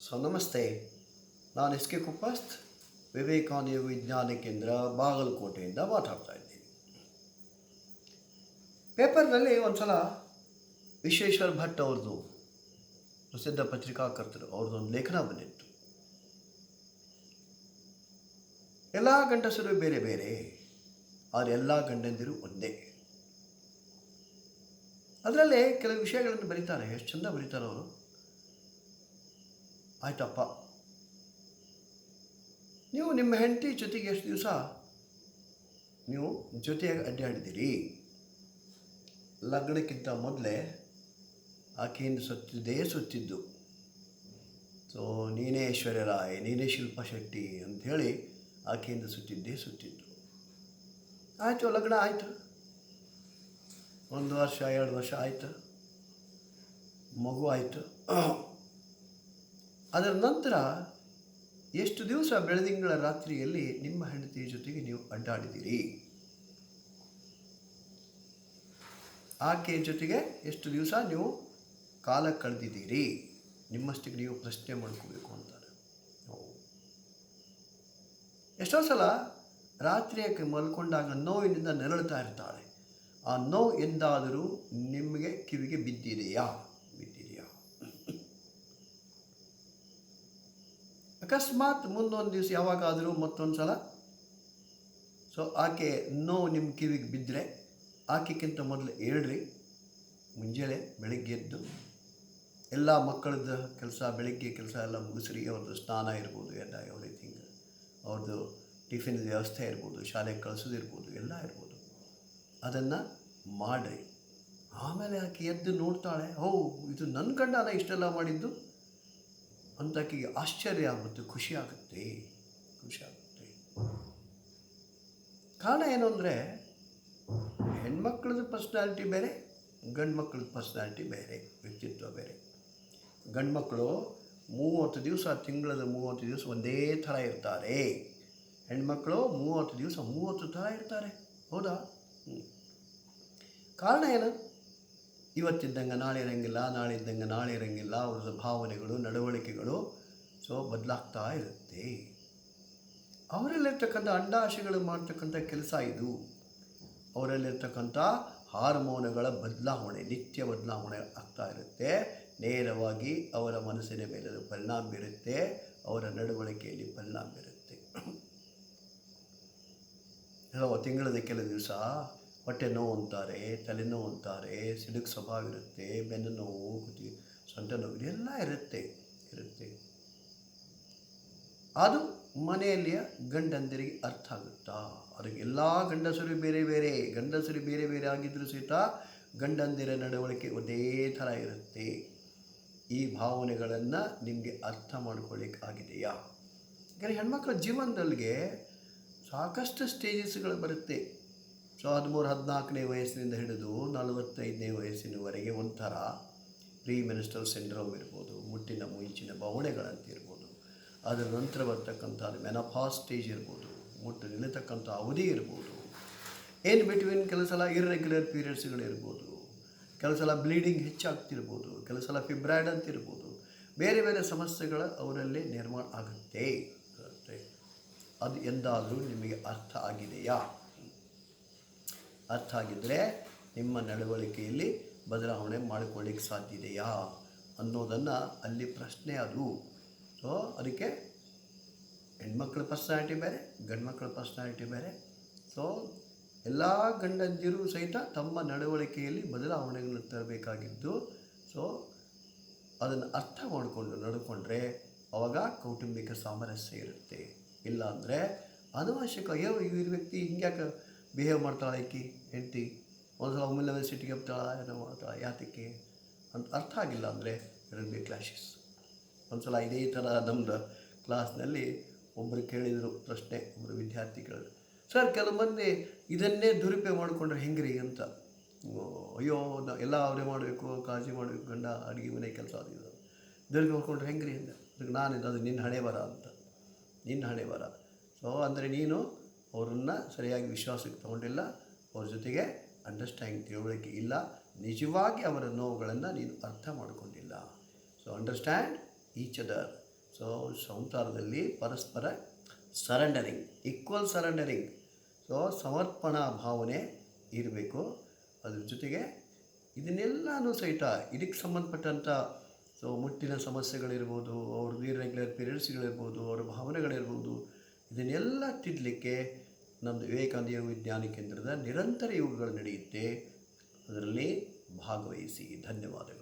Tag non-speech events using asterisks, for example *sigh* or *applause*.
So ನಮಸ್ತೆ ನಾನು S K ಕುಪ್ಪಸ್ತ್ Vivekananda ವಿಜ್ಞಾನ ಕೇಂದ್ರ ಬಾಗಲಕೋಟೆಯಿಂದ ಮಾತಾಡ್ತಾ ಇದ್ದೀನಿ ಪೇಪರ್ನಲ್ಲಿ ಒಂದು ಸಲ ವಿಶ್ವೇಶ್ವರ್ ಭಟ್ ಅವ್ರದ್ದು ಪ್ರಸಿದ್ಧ ಪತ್ರಿಕಾಕರ್ತರು, ಅವ್ರದ್ದೊಂದು ಲೇಖನ ಬಂದಿತ್ತು. ಎಲ್ಲ ಗಂಡಸರು ಬೇರೆ ಬೇರೆ, ಆದರೆ ಎಲ್ಲ ಗಂಡಂದಿರು ಒಂದೇ. ಅದರಲ್ಲೇ ಕೆಲವು ವಿಷಯಗಳನ್ನು ಬರೀತಾರೆ, ಎಷ್ಟು ಚಂದ ಬರೀತಾರೆ ಅವರು. ಆಯ್ತಪ್ಪ. ನೀವು ನಿಮ್ಮ ಹೆಂಡತಿ ಜೊತೆಗೆ ಎಷ್ಟು ದಿವಸ? ನೀವು ಜೊತೆಯಾಗಿ ಅಡ್ಡಾಡಿದ್ದೀರಿ ಲಗ್ನಕ್ಕಿಂತ ಮೊದಲೇ ಆಕೆಯಿಂದ ಸುತ್ತಿದ್ದೇ ಸುತ್ತಿದ್ದು. ಸೊ ನೀನೇ ಐಶ್ವರ್ಯ ರಾಯ್, ನೀನೇ ಶಿಲ್ಪ ಶೆಟ್ಟಿ ಅಂಥೇಳಿ ಆಕೆಯಿಂದ ಸುತ್ತಿದ್ದೇ ಸುತ್ತಿದ್ದು. ಆಯಿತು, ಲಗ್ನ ಆಯಿತು. ಒಂದು ವರ್ಷ, ಎರಡು ವರ್ಷ ಆಯಿತು. ಮಗು ಆಯಿತು. ಅದರ ನಂತರ ಎಷ್ಟು ದಿವಸ ಬೆಳದಿಂಗಳ ರಾತ್ರಿಯಲ್ಲಿ ನಿಮ್ಮ ಹೆಂಡತಿಯ ಜೊತೆಗೆ ನೀವು ಅಡ್ಡಾಡಿದ್ದೀರಿ? ಆಕೆಯ ಜೊತೆಗೆ ಎಷ್ಟು ದಿವಸ ನೀವು ಕಾಲ ಕಳೆದಿದ್ದೀರಿ? ನಿಮ್ಮಷ್ಟಿಗೆ ನೀವು ಪ್ರಶ್ನೆ ಮಾಡ್ಕೋಬೇಕು ಅಂತಾರೆ. ಎಷ್ಟೋ ಸಲ ರಾತ್ರಿ ಆಕೆ ಮಲ್ಕೊಂಡಾಗ ನೋವಿನಿಂದ ನೆರಳುತ್ತಾ ಇರ್ತಾಳೆ. ಆ ನೋವು ಎಂದಾದರೂ ನಿಮಗೆ ಕಿವಿಗೆ ಬಿದ್ದಿದೆಯಾ? ಅಕಸ್ಮಾತ್ ಮುಂದೊಂದು ದಿವಸ ಯಾವಾಗಾದರೂ ಮತ್ತೊಂದು ಸಲ. ಸೊ ಆಕೆ ನೋವು ನಿಮ್ಮ ಕಿವಿಗೆ ಬಿದ್ದರೆ ಆಕೆಗಿಂತ ಮೊದಲು ಹೇಳ್ರಿ. ಮುಂಜಾನೆ ಬೆಳಗ್ಗೆ ಎದ್ದು, ಎಲ್ಲ ಮಕ್ಕಳದ್ದು ಕೆಲಸ, ಬೆಳಗ್ಗೆ ಕೆಲಸ ಎಲ್ಲ ಮುಗಿಸ್ರಿ ಅವ್ರದ್ದು ಸ್ನಾನ ಇರ್ಬೋದು, ಎಲ್ಲ ಎವ್ರಿಥಿಂಗ್ ಅವ್ರದ್ದು ಟಿಫಿನ್ ವ್ಯವಸ್ಥೆ ಇರ್ಬೋದು, ಶಾಲೆಗೆ ಕಳಿಸೋದಿರ್ಬೋದು ಎಲ್ಲ ಇರ್ಬೋದು. ಅದನ್ನು ಮಾಡಿರಿ. ಆಮೇಲೆ ಆಕೆ ಎದ್ದು ನೋಡ್ತಾಳೆ ಓ ಇದು ನನ್ನ ಗಂಡನ ಇಷ್ಟೆಲ್ಲ ಮಾಡಿದ್ದು. ಅಂತ ಆಶ್ಚರ್ಯ ಆಗುತ್ತೆ ಖುಷಿ ಆಗುತ್ತೆ. ಖುಷಿ ಆಗುತ್ತೆ. ಕಾರಣ ಏನು ಅಂದರೆ, ಹೆಣ್ಮಕ್ಳದ್ದು ಪರ್ಸ್ನಾಲಿಟಿ ಬೇರೆ ಗಂಡು ಮಕ್ಕಳದ್ದು ಪರ್ಸ್ನಾಲಿಟಿ ಬೇರೆ, ವ್ಯಕ್ತಿತ್ವ ಬೇರೆ. ಗಂಡು ಮಕ್ಕಳು ಮೂವತ್ತು ದಿವಸ, ತಿಂಗಳದ ಮೂವತ್ತು ದಿವಸ ಒಂದೇ ಥರ ಇರ್ತಾರೆ. ಹೆಣ್ಮಕ್ಳು ಮೂವತ್ತು ದಿವಸ ಮೂವತ್ತು ಥರ ಇರ್ತಾರೆ. ಹೌದಾ? ಕಾರಣ ಏನು? ಇವತ್ತಿದ್ದಂಗೆ ನಾಳೆ ಇರಂಗಿಲ್ಲ ನಾಳೆ ಇದ್ದಂಗೆ ನಾಳೆ ಇರಂಗಿಲ್ಲ ಅವ್ರದ್ದು ಭಾವನೆಗಳು, ನಡವಳಿಕೆಗಳು ಸೊ ಬದಲಾಗ್ತಾ ಇರುತ್ತೆ. ಅವರಲ್ಲಿರ್ತಕ್ಕಂಥ ಅಂಡಾಶಯಗಳು ಮಾಡ್ತಕ್ಕಂಥ ಕೆಲಸ ಇದು. ಅವರಲ್ಲಿರ್ತಕ್ಕಂಥ ಹಾರ್ಮೋನುಗಳ ಬದಲಾವಣೆ, ನಿತ್ಯ ಬದಲಾವಣೆ ಆಗ್ತಾ ಇರುತ್ತೆ. ನೇರವಾಗಿ ಅವರ ಮನಸ್ಸಿನ ಮೇಲೆ ಅದು ಪರಿಣಾಮ ಬೀರುತ್ತೆ, ಅವರ ನಡವಳಿಕೆಯಲ್ಲಿ ಪರಿಣಾಮ ಬೀರುತ್ತೆ. *coughs* ಕೆಲವು ತಿಂಗಳದ ಕೆಲವು ದಿವಸ ಹೊಟ್ಟೆ ನೋವು ಅಂತಾರೆ ತಲೆನೋವು ಅಂತಾರೆ, ಸಿಡುಕು ಸ್ವಭಾವ ಇರುತ್ತೆ, ಬೆನ್ನು ನೋವು ಕುತಿ ಸೊಂಟ ನೋವು ಎಲ್ಲ ಇರುತ್ತೆ ಇರುತ್ತೆ. ಅದು ಮನೆಯಲ್ಲಿಯ ಗಂಡಂದಿರಿಗೆ ಅರ್ಥ ಆಗುತ್ತಾ? ಅದಕ್ಕೆ ಎಲ್ಲ ಗಂಡಸರು ಬೇರೆ ಬೇರೆ, ಗಂಡಸರು ಬೇರೆ ಬೇರೆ ಆಗಿದ್ದರೂ ಸಹಿತ ಗಂಡಂದಿರ ನಡವಳಿಕೆ ಒಂದೇ ಥರ ಇರುತ್ತೆ. ಈ ಭಾವನೆಗಳನ್ನು ನಿಮಗೆ ಅರ್ಥ ಮಾಡ್ಕೊಳ್ಳಿಕ್ಕೆ ಆಗಿದೆಯಾ? ಯಾಕಂದರೆ ಹೆಣ್ಮಕ್ಳ ಜೀವನದಲ್ಲಿಗೆ ಸಾಕಷ್ಟು ಸ್ಟೇಜಸ್ಗಳು ಬರುತ್ತೆ. ಸೊ ಹದಿಮೂರು ಹದಿನಾಲ್ಕನೇ ವಯಸ್ಸಿನಿಂದ ಹಿಡಿದು ನಲವತ್ತೈದನೇ ವಯಸ್ಸಿನವರೆಗೆ ಒಂಥರ ಪ್ರೀ ಮಿನಿಸ್ಟರ್ ಸಿಂಡ್ರೋಮ್ ಇರ್ಬೋದು, ಮುಟ್ಟಿನ ಮುಂಚಿನ ಬವಣೆಗಳಂತಿರ್ಬೋದು ಅದರ ನಂತರ ಬರ್ತಕ್ಕಂಥ ಮೆನಫಾಸ್ ಸ್ಟೇಜ್ ಇರ್ಬೋದು, ಮುಟ್ಟು ನಿಲ್ಲತಕ್ಕಂಥ ಅವಧಿ ಇರ್ಬೋದು. ಏನು ಬಿಟ್ವೀನ್ ಕೆಲವು ಸಲ ಇರ್ರೆಗ್ಯುಲರ್ ಪೀರಿಯಡ್ಸ್ಗಳಿರ್ಬೋದು ಕೆಲವು ಸಲ ಬ್ಲೀಡಿಂಗ್ ಹೆಚ್ಚಾಗ್ತಿರ್ಬೋದು ಕೆಲವು ಸಲ ಫಿಬ್ರಾಯ್ಡ್ ಅಂತ ಇರ್ಬೋದು. ಬೇರೆ ಬೇರೆ ಸಮಸ್ಯೆಗಳ ಅವರಲ್ಲಿ ನಿರ್ಮಾಣ ಆಗುತ್ತೆ. ಅದು ಎಂದಾದರೂ ನಿಮಗೆ ಅರ್ಥ ಆಗಿದೆಯಾ? ಅರ್ಥ ಆಗಿದ್ದರೆ ನಿಮ್ಮ ನಡವಳಿಕೆಯಲ್ಲಿ ಬದಲಾವಣೆ ಮಾಡಿಕೊಳ್ಳಿಕ್ಕೆ ಸಾಧ್ಯದೆಯಾ ಅನ್ನೋದನ್ನು ಅಲ್ಲಿ ಪ್ರಶ್ನೆ ಅದು. ಸೊ ಅದಕ್ಕೆ ಹೆಣ್ಮಕ್ಳ ಪರ್ಸ್ನಾಲಿಟಿ ಬೇರೆ ಗಂಡು ಮಕ್ಕಳ ಪರ್ಸ್ನಾಲಿಟಿ ಬೇರೆ. ಸೊ ಎಲ್ಲ ಗಂಡಂದಿರು ಸಹಿತ ತಮ್ಮ ನಡವಳಿಕೆಯಲ್ಲಿ ಬದಲಾವಣೆಗಳನ್ನು ತರಬೇಕಾಗಿದ್ದು ಸೊ ಅದನ್ನು ಅರ್ಥ ಮಾಡಿಕೊಂಡು ನಡ್ಕೊಂಡ್ರೆ ಅವಾಗ ಕೌಟುಂಬಿಕ ಸಾಮರಸ್ಯ ಇರುತ್ತೆ. ಇಲ್ಲಾಂದರೆ ಅನವಶ್ಯಕ, ಅಯ್ಯೋ, ಈ ವ್ಯಕ್ತಿ ಹಿಂಗ್ಯಾಕೆ ಬಿಹೇವ್ ಮಾಡ್ತಾಳೆ ಆಕಿ, ಹೆಂಡತಿ. ಒಂದು ಸಲ ಒಮ್ಮೆಲೆ ಸಿಟ್ಟಿಗೆ ಹೋಗ್ತಾಳ ಏನೋ ಮಾಡ್ತಾಳೆ, ಯಾತಕ್ಕೆ? ಅಂತ ಅರ್ಥ ಆಗಿಲ್ಲ ಅಂದರೆ ಇರಲ್ ಬಿ ಕ್ಲಾಶಸ್ ಒಂದು ಸಲ ಇದೇ ಥರ ನಮ್ಮದು ಕ್ಲಾಸ್ನಲ್ಲಿ ಒಬ್ಬರು ಕೇಳಿದರು ಪ್ರಶ್ನೆ ಒಬ್ಬರು ವಿದ್ಯಾರ್ಥಿ ಕೇಳಿದ್ರು. ಸರ್ ಕೆಲವು ಮಂದಿ ಇದನ್ನೇ ದುರುಪಯೋಗ ಮಾಡಿಕೊಂಡ್ರೆ ಹೆಂಗ್ರಿ? ಅಂತ. ಅಯ್ಯೋ ಎಲ್ಲ ಅವರೇ ಮಾಡಬೇಕು, ಕಾಳಜಿ ಮಾಡಬೇಕು, ಗಂಡ, ಅಡುಗೆ, ಮನೆ ಕೆಲಸ ಅದು ಇದು. ದುರುಪಯೋಗ ಮಾಡ್ಕೊಂಡ್ರೆ ಹೆಂಗ್ರಿ? ಅಂತ ನಾನು ಅದು ನಿನ್ನ ಹಣೆ ಬರ ಅಂತ. ನಿನ್ನ ಹಣೆ ಬರ ಸೊ, ಅಂದರೆ ನೀನು ಅವರನ್ನು ಸರಿಯಾಗಿ ವಿಶ್ವಾಸಕ್ಕೆ ತಗೊಂಡಿಲ್ಲ, ಅವ್ರ ಜೊತೆಗೆ ಅಂಡರ್ಸ್ಟ್ಯಾಂಡ್ ತಿಳುವಳಿಕೆ ಇಲ್ಲ, ನಿಜವಾಗಿ ಅವರ ನೋವುಗಳನ್ನು ನೀನು ಅರ್ಥ ಮಾಡಿಕೊಂಡಿಲ್ಲ. So understand each other so ಸಂಸಾರದಲ್ಲಿ ಪರಸ್ಪರ ಸರೆಂಡರಿಂಗ್ ಈಕ್ವಲ್ ಸರೆಂಡರಿಂಗ್ ಸೊ ಸಮರ್ಪಣಾ ಭಾವನೆ ಇರಬೇಕು. ಅದ್ರ ಜೊತೆಗೆ ಇದನ್ನೆಲ್ಲನೂ ಸಹಿತ ಇದಕ್ಕೆ ಸಂಬಂಧಪಟ್ಟಂಥ ಸೊ ಮುಟ್ಟಿನ ಸಮಸ್ಯೆಗಳಿರ್ಬೋದು ಅವ್ರದ್ದು ಇರ್ರೆಗ್ಯುಲರ್ ಪೀರಿಯಡ್ಸ್ಗಳಿರ್ಬೋದು ಅವ್ರ ಭಾವನೆಗಳಿರ್ಬೋದು ಇದನ್ನೆಲ್ಲ ತಿದ್ದಲಿಕ್ಕೆ ನಮ್ಮದು ವಿವೇಕಾನಂದ ವಿಜ್ಞಾನ ಕೇಂದ್ರದ ನಿರಂತರ ಯೋಗಗಳು ನಡೆಯುತ್ತೆ. ಅದರಲ್ಲಿ ಭಾಗವಹಿಸಿ. ಧನ್ಯವಾದಗಳು.